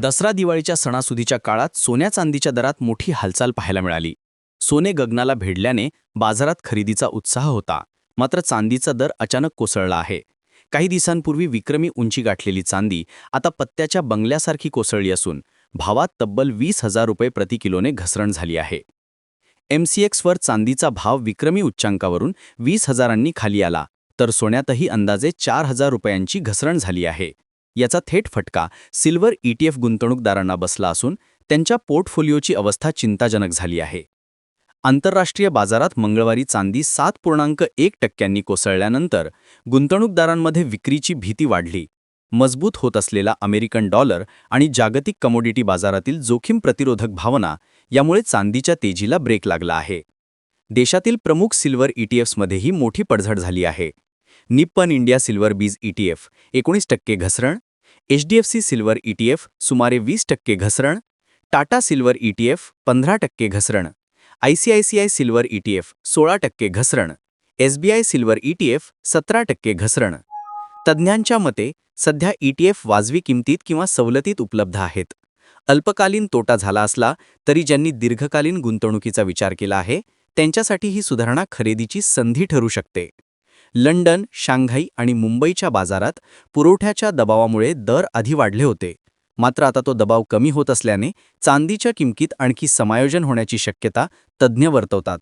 दसरा दिवाळीच्या सणासुदीच्या काळात सोन्या चांदीच्या दरात मोठी हालचाल पाहायला मिळाली. सोने गगनाला भेडल्याने बाजारात खरेदीचा उत्साह होता. मात्र चांदीचा दर अचानक कोसळला आहे. काही दिवसांपूर्वी विक्रमी उंची गाठलेली चांदी आता पत्त्याच्या बंगल्यासारखी कोसळली असून भावात तब्बल वीस हजार रुपये प्रति किलोने घसरण झाली आहे. एमसीएक्सवर चांदीचा भाव विक्रमी उच्चांकावरून वीस हजारांनी खाली आला तर सोन्यातही अंदाजे चार हजार रुपयांची घसरण झाली आहे. याचा थेट फटका सिल्वर ईटीएफ गुंतवणूकदारांना बसला असून त्यांच्या पोर्टफोलिओची अवस्था चिंताजनक झाली आहे. आंतरराष्ट्रीय बाजारात मंगळवारी चांदी सात पूर्णांक एक टक्क्यांनी कोसळल्यानंतर गुंतवणूकदारांमध्ये विक्रीची भीती वाढली. मजबूत होत असलेला अमेरिकन डॉलर आणि जागतिक कमोडिटी बाजारातील जोखीम प्रतिरोधक भावना यामुळे चांदीच्या तेजीला ब्रेक लागला आहे. देशातील प्रमुख सिल्वर ईटीएफ्समध्येही मोठी पडझड झाली आहे. Nippon India silver BeES ETF एकोणीस टक्के घसरण. एचडीएफसी सिल्वर ईटीएफ सुमारे वीस टक्के घसरण. टाटा सिल्वर ईटीएफ पंधरा टक्के घसरण. आयसीआयसीआय सिल्वर ईटीएफ सोळा टक्के घसरण. एसबीआय सिल्वर ईटीएफ सतरा टक्के घसरण. तज्ज्ञांच्या मते सध्या ईटीएफ वाजवी किमतीत किंवा सवलतीत उपलब्ध आहेत. अल्पकालीन तोटा झाला असला तरी ज्यांनी दीर्घकालीन गुंतवणुकीचा विचार केला आहे त्यांच्यासाठी ही सुधारणा खरेदीची संधी ठरू शकते. लंडन शांघाई आणि मुंबईच्या बाजारात पुरवठ्याच्या दबावामुळे दर आधी वाढले होते. मात्र आता तो दबाव कमी होत असल्याने चांदीच्या किमतीत आणखी समायोजन होण्याची शक्यता तज्ज्ञ वर्तवतात.